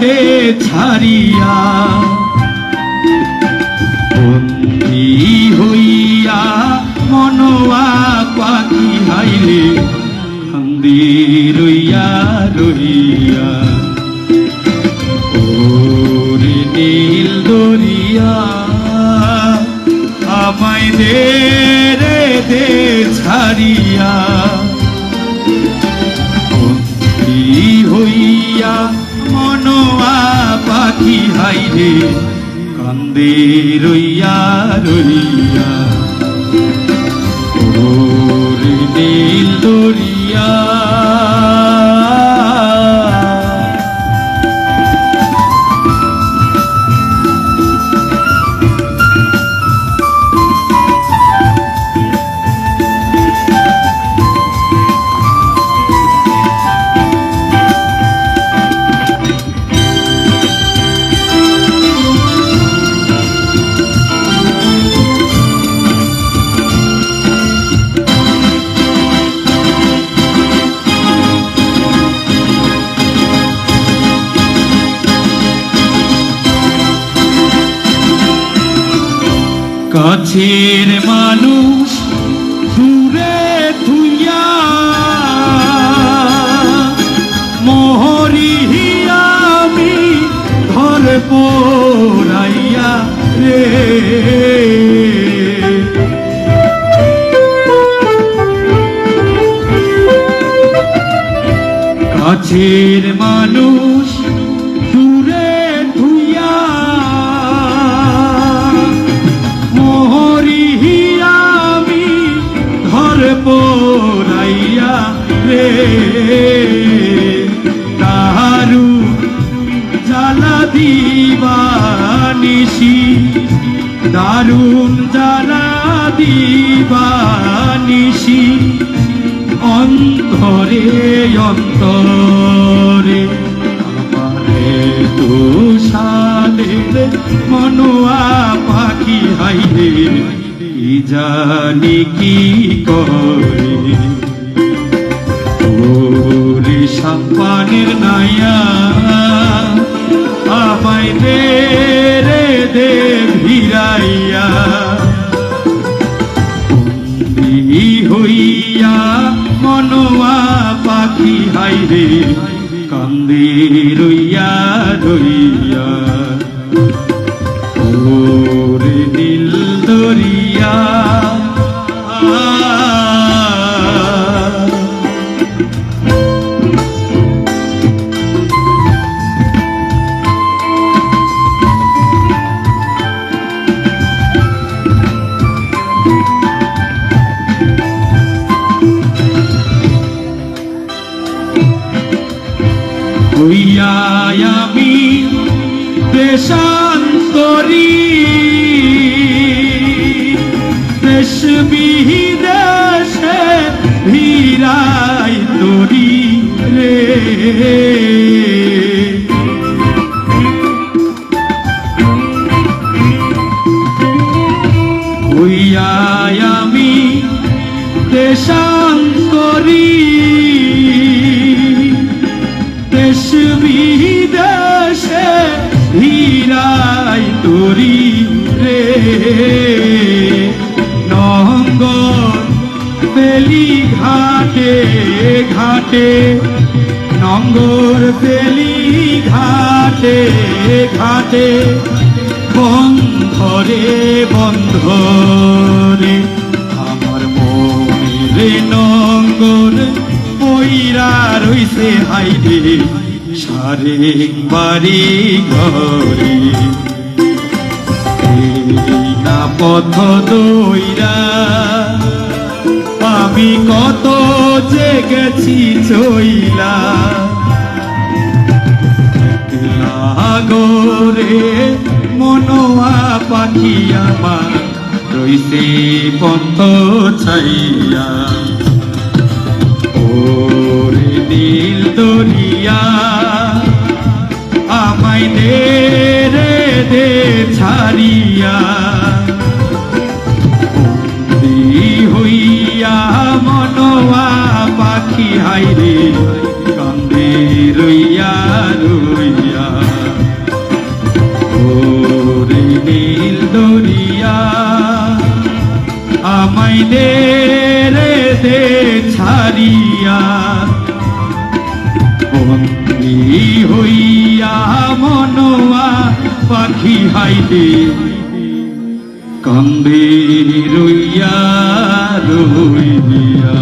দে ছাড়িয়া। বন্দি হইয়া মনোয়া পাখি হাইরে খান্দি রইয়া রইয়া। ওরে নীল দরিয়া, আমায় দে রে দে ছাড়িয়া। হইয়া পাখি হাইরে কান্দে রইয়া রইয়া। ওরে নীল দরিয়া কাছের মানুষ দূরে থুইয়া মোহরি আমি ঘর পোড়াইয়া রে। মানুষ দিবানিসি দারুণ জ্বালা দিবানিসি, অন্তরে অন্তরে। আমারে তো সাদের মনোয়া পাখি হাইরে জানি কি করে? সাপানের নাইয়া আমায় দে রে দে ভিড়াইয়া হইয়া মনোয়া পাখি হাইরে কান্দে রইয়া রইয়া হইয়া আমি দেশান্তরী। দেশ বিদেশে ভিড়াই তরি রে। হইয়া আমি দেশান্তরী হীরাই তরি রে। নঙ্গর বেলি ঘাটে ঘাটে। নঙ্গর বেলি ঘাটে ঘাটে। বন্ধরে বন্ধরে আমার মনের নঙ্গর পইরা রইছে হাইরে। সারে বাড়ি ঘরে। না পথ দইরা আমি কত যে গেছি চইলা লাগরে মনোয়া পাখি আমার রইছে পথ ছাইয়া। ওরে নীল দরিয়া আমায় দে রে, দে ছাড়িয়া। হইয়া মনোয়া পাখি হাইরে কান্দে রইয়া রইয়া। ও রে নীল দরিয়া আমায় দে রে, দে ছাড়িয়া। বন্দি হইয়া মনোয়া পাখি হাইতে কান্দে রইয়া রইয়া